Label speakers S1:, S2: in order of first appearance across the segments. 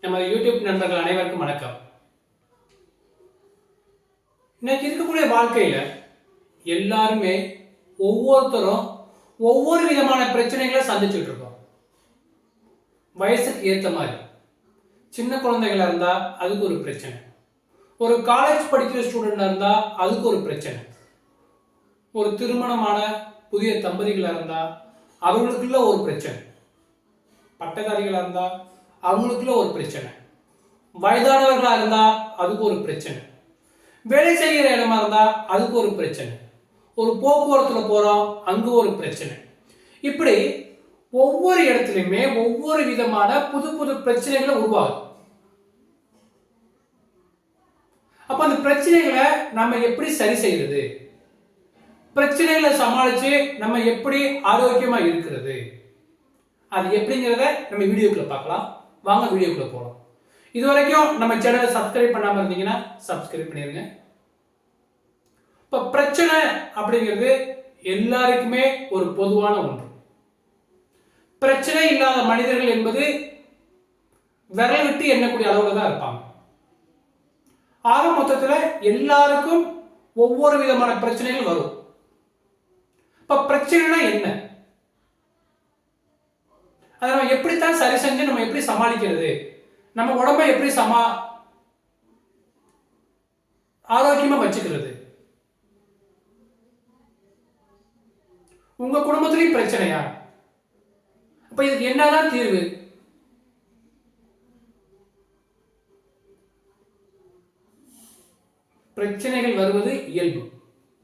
S1: நமது யூடியூப் நண்பர்கள் அனைவருக்கும் வணக்கம். இன்னைக்கு இருக்கக்கூடிய வாழ்க்கையில எல்லாருமே ஒவ்வொருத்தரும் ஒவ்வொரு விதமான பிரச்சனைகளை சந்திச்சுட்டு இருக்கோம். வயசுக்கு ஏத்த மாதிரி. சின்ன குழந்தைகளா இருந்தா அதுக்கு ஒரு பிரச்சனை. ஒரு காலேஜ் படிக்கிற ஸ்டூடெண்டாக இருந்தால் அதுக்கு ஒரு பிரச்சனை. ஒரு திருமணமான புதிய தம்பதிகளா இருந்தா அவங்களுக்குள்ள ஒரு பிரச்சனை. பட்டதாரிகளா இருந்தா அவங்களுக்குள்ள ஒரு பிரச்சனை. வயதானவர்களாக இருந்தால் அதுக்கு ஒரு பிரச்சனை. வேலை செய்கிற இடமா இருந்தால் அதுக்கு ஒரு பிரச்சனை. ஒரு போக்குவரத்தில் போகிறோம் அங்கே ஒரு பிரச்சனை. இப்படி ஒவ்வொரு இடத்துலையுமே ஒவ்வொரு விதமான புது புது பிரச்சனைகளை உருவாகும் அப்ப அந்த பிரச்சனைகளை நம்ம எப்படி சரி செய்யறது? பிரச்சனைகளை சமாளிச்சு நம்ம எப்படி ஆரோக்கியமா இருக்கிறது? அது எப்படிங்கிறத நம்ம வீடியோக்குள்ள பார்க்கலாம். வாங்க வீடியோக்குள்ள போகலாம் இது வரைக்கும் நம்ம சேனலை சப்ஸ்கிரைப் பண்ணாம இருந்தீங்கன்னா சப்ஸ்கிரைப் பண்ணிடுங்க இப்ப பிரச்சனை அப்படிங்கிறது எல்லாருக்குமே ஒரு பொதுவான ஒன்று. பிரச்சனை இல்லாத மனிதர்கள் என்பது விரல் விட்டு எண்ணக்கூடிய அளவில் தான் இருப்பாங்க. ஆக மொத்தத்துல எல்லாருக்கும் ஒவ்வொரு விதமான பிரச்சனைகள் வரும். இப்ப பிரச்சனைனா என்ன? அதை நம்ம எப்படித்தான் சரி செஞ்சு நம்ம எப்படி சமாளிக்கிறது? நம்ம உடம்ப எப்படி சமா ஆரோக்கியமா வச்சுக்கிறது? உங்க குடும்பத்திலையும் பிரச்சனையா? அப்ப இதுக்கு என்னதான் தீர்வு? பிரச்சனைகள் வருவது இயல்பு.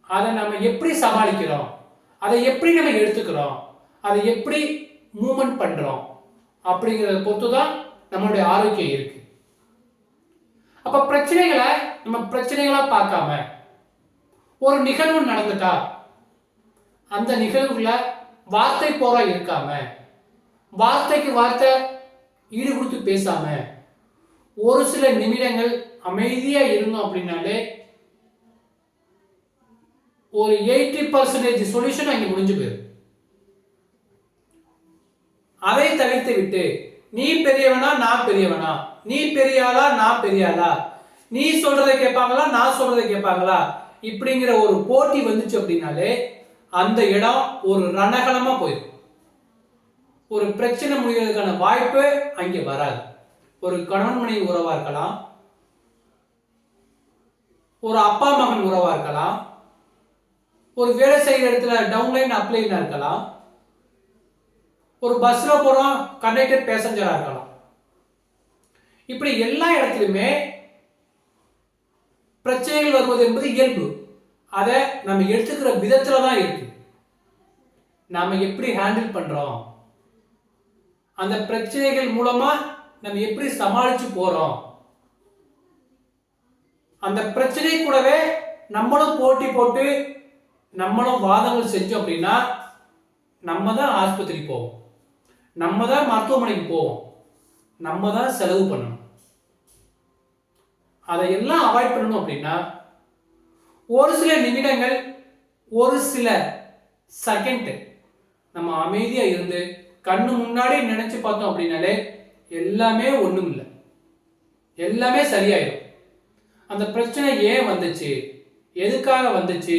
S1: அதை நம்ம எப்படி சமாளிக்கிறோம்? அதை எப்படி நம்ம எடுத்துக்கிறோம்? அதை எப்படி மூமெண்ட் பண்ணுறோம் அப்படிங்கிறத பொறுத்து தான் நம்மளுடைய ஆரோக்கியம் இருக்கு. அப்ப பிரச்சனைகளை நம்ம பிரச்சனைகளாக பார்க்காம ஒரு நிகழ்வு நடந்துட்டா அந்த நிகழ்வுல வார்த்தை போரா இருக்காம வார்த்தைக்கு வார்த்தை ஈடு கொடுத்து பேசாம ஒரு சில நிமிடங்கள் அமைதியாக இருந்தோம் அப்படின்னாலே ஒரு எயிட்டி பர்சன்டேஜ் சொல்யூஷன் அங்கே முடிஞ்சு போயிடும். அதை தவிர்த்து விட்டு நீ பெரியவனா நான் பெரியவனா? நீ பெரியாளா நான் பெரியாளா? நீ சொல்றதை கேட்பாங்களா நான் சொல்றதை கேட்பாங்களா? இப்படிங்கிற ஒரு போட்டி வந்துச்சு அப்படின்னாலே அந்த இடம் ஒரு ரணகலமா போயிடும். ஒரு பிரச்சனை முடிகிறதுக்கான வாய்ப்பு அங்கே வராது. ஒரு கணவன் மனைவி உறவா இருக்கலாம். ஒரு அப்பா மகன் உறவா இருக்கலாம். ஒரு வேலை செய்கிற இடத்துல டவுன்லைன் அப்ளைனா இருக்கலாம். ஒரு பஸ்ல போறோம் கண்டக்டர் பேசஞ்சரா இருக்கலாம். இப்படி எல்லா இடத்துலையுமே பிரச்சனைகள் வருவது என்பது இயல்பு. அதை நம்ம எடுத்துக்கிற விதத்துல தான் இருக்கு. நாம எப்படி ஹேண்டில் பண்றோம்? அந்த பிரச்சனைகள் மூலமா நம்ம எப்படி சமாளிச்சு போறோம்? அந்த பிரச்சனை கூடவே நம்மளும் போட்டி போட்டு நம்மளும் வாதங்கள் செஞ்சோம் அப்படின்னா நம்ம தான் ஆஸ்பத்திரி போவோம். நம்ம தான் மருத்துவமனைக்கு போவோம். நம்ம தான் செலவு பண்ணணும். அதையெல்லாம் அவாய்ட் பண்ணணும் அப்படின்னா ஒரு சில நிமிடங்கள் ஒரு சில செகண்ட் நம்ம அமைதியாக இருந்து கண்ணு முன்னாடி நினைச்சு பார்த்தோம் அப்படின்னாலே எல்லாமே ஒன்றும் இல்லை. எல்லாமே சரியாயிடும் அந்த பிரச்சனை ஏன் வந்துச்சு? எதுக்காக வந்துச்சு?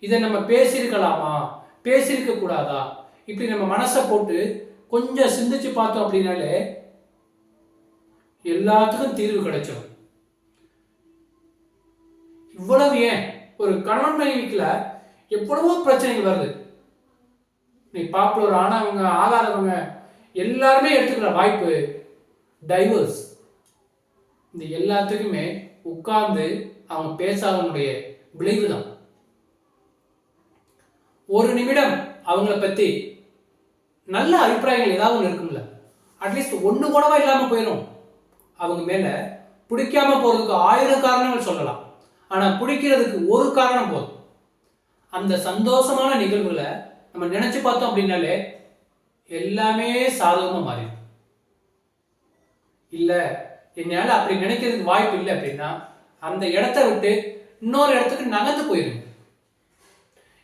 S1: இதை நம்ம பேசியிருக்கலாமா? பேசியிருக்க கூடாதா இப்படி நம்ம மனசை போட்டு கொஞ்சம் சிந்திச்சு பார்த்தோம் அப்படின்னாலே எல்லாத்துக்கும் தீர்வு கிடைச்சிடும் இவ்வளவு ஏன்? ஒரு கணவன் மனைவிக்குல எவ்வளவோ பிரச்சனைகள் வருது. நீ பாப்புலர் ஆனவங்க ஆகாதவங்க எல்லாருமே எடுத்துக்கிற வாய்ப்பு டைவர்ஸ் இந்த எல்லாத்துக்குமே உட்கார்ந்து அவங்க பேசாதவனுடைய விளைவு தான் ஒரு நிமிடம் அவங்கள பத்தி நல்ல அபிப்பிராயங்கள் ஏதாவது ஒன்று இருக்கும்ல. அட்லீஸ்ட் ஒன்று கூடவா இல்லாமல் போயிடும் அவங்க மேலே பிடிக்காம போகிறதுக்கு ஆயிரம் காரணங்கள் சொல்லலாம். ஆனால் பிடிக்கிறதுக்கு ஒரு காரணம் போதும். அந்த சந்தோஷமான நிகழ்வுகளை நம்ம நினச்சி பார்த்தோம் அப்படின்னாலே எல்லாமே சாதகமாக மாறிடும். இல்லை என்னால் அப்படி நினைக்கிறதுக்கு வாய்ப்பு இல்லை அப்படின்னா அந்த இடத்த விட்டு இன்னொரு இடத்துக்கு நகர்ந்து போயிருங்க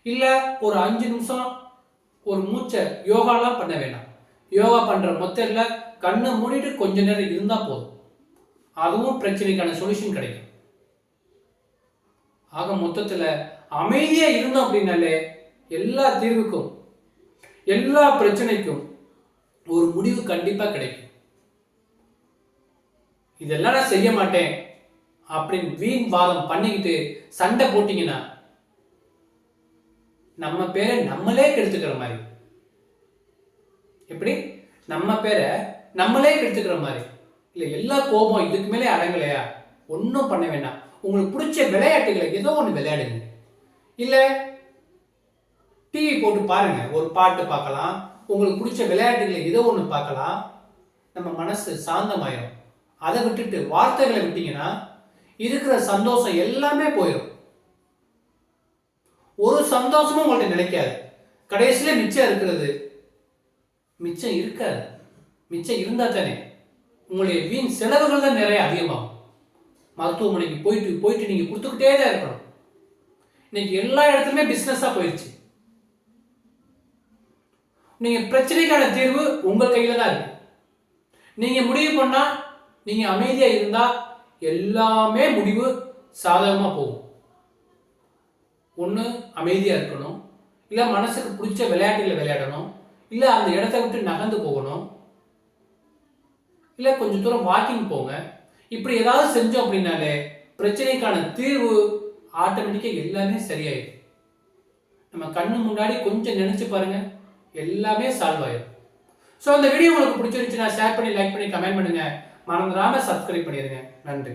S1: இல்லை ஒரு அஞ்சு நிமிஷம் ஒரு மூச்சை யோகாலாம் பண்ண வேண்டாம் யோகா பண்ணுற மொத்தத்தில் கண்ணை மூடிட்டு கொஞ்ச நேரம் இருந்தால் போதும். அதுவும் பிரச்சனைக்கான சொல்யூஷன் கிடைக்கும். ஆக மொத்தத்தில் அமைதியாக இருந்தோம் அப்படின்னாலே எல்லா தீர்வுக்கும் எல்லா பிரச்சனைக்கும் ஒரு முடிவு கண்டிப்பாக கிடைக்கும். இதெல்லாம் நான் செய்ய மாட்டேன் அப்படின்னு வீண் வாதம் பண்ணிக்கிட்டு சண்டை போட்டிங்கன்னா நம்ம பேரை நம்மளே கெடுத்துக்கிற மாதிரி. எப்படி? நம்ம பேரை நம்மளே கெடுத்துக்கிற மாதிரி. இல்லை எல்லா கோபம் இதுக்கு மேலே அடங்கலையா? ஒன்றும் பண்ண வேண்டாம். உங்களுக்கு பிடிச்ச விளையாட்டுகளை ஏதோ ஒன்று விளையாடுங்க. இல்லை டிவி போட்டு பாருங்க. ஒரு பாட்டு பார்க்கலாம். உங்களுக்கு பிடிச்ச விளையாட்டுகளை ஏதோ ஒன்று பார்க்கலாம். நம்ம மனசு சாந்தமாயிரும். அதை விட்டுட்டு வார்த்தைகளை விட்டீங்கன்னா இருக்கிற சந்தோஷம் எல்லாமே போயிடும் ஒரு சந்தோஷமும் உங்கள்ட்ட நிலைக்காது. கடைசியில் மிச்சம் இருக்கிறது மிச்சம் இருக்காது. மிச்சம் இருந்தால் தானே உங்களுடைய வீண் செலவுகள் தான் நிறைய அதிகமாகும். மருத்துவமனைக்கு போயிட்டு போயிட்டு நீங்கள் கொடுத்துக்கிட்டே தான் இருக்கணும். இன்னைக்கு எல்லா இடத்துலையுமே பிஸ்னஸாக போயிடுச்சு நீங்கள் பிரச்சனைக்கான தீர்வு உங்கள் கையில் தான் இருக்கு. நீங்கள் முடிவு பண்ணால் நீங்கள் அமைதியாக இருந்தால் எல்லாமே முடிவு சாதகமாக போகும். ஒன்று அமைதியாக இருக்கணும். இல்லை மனசுக்கு பிடிச்ச விளையாட்டுகளை விளையாடணும். இல்லை அந்த இடத்த விட்டு நகர்ந்து போகணும். இல்லை கொஞ்சம் தூரம் வாக்கிங் போங்க. இப்படி ஏதாவது செஞ்சோம் அப்படின்னாலே பிரச்சனைக்கான தீர்வு ஆட்டோமேட்டிக்காக எல்லாமே சரியாயிடும். நம்ம கண்ணு முன்னாடி கொஞ்சம் நினச்சி பாருங்க எல்லாமே சால்வ் ஆயிடும். ஸோ அந்த வீடியோ உங்களுக்கு பிடிச்சிருந்துச்சுன்னா ஷேர் பண்ணி லைக் பண்ணி கமெண்ட் பண்ணுங்க. மறந்துடாமல் சப்ஸ்கிரைப் பண்ணிடுங்க. நன்றி.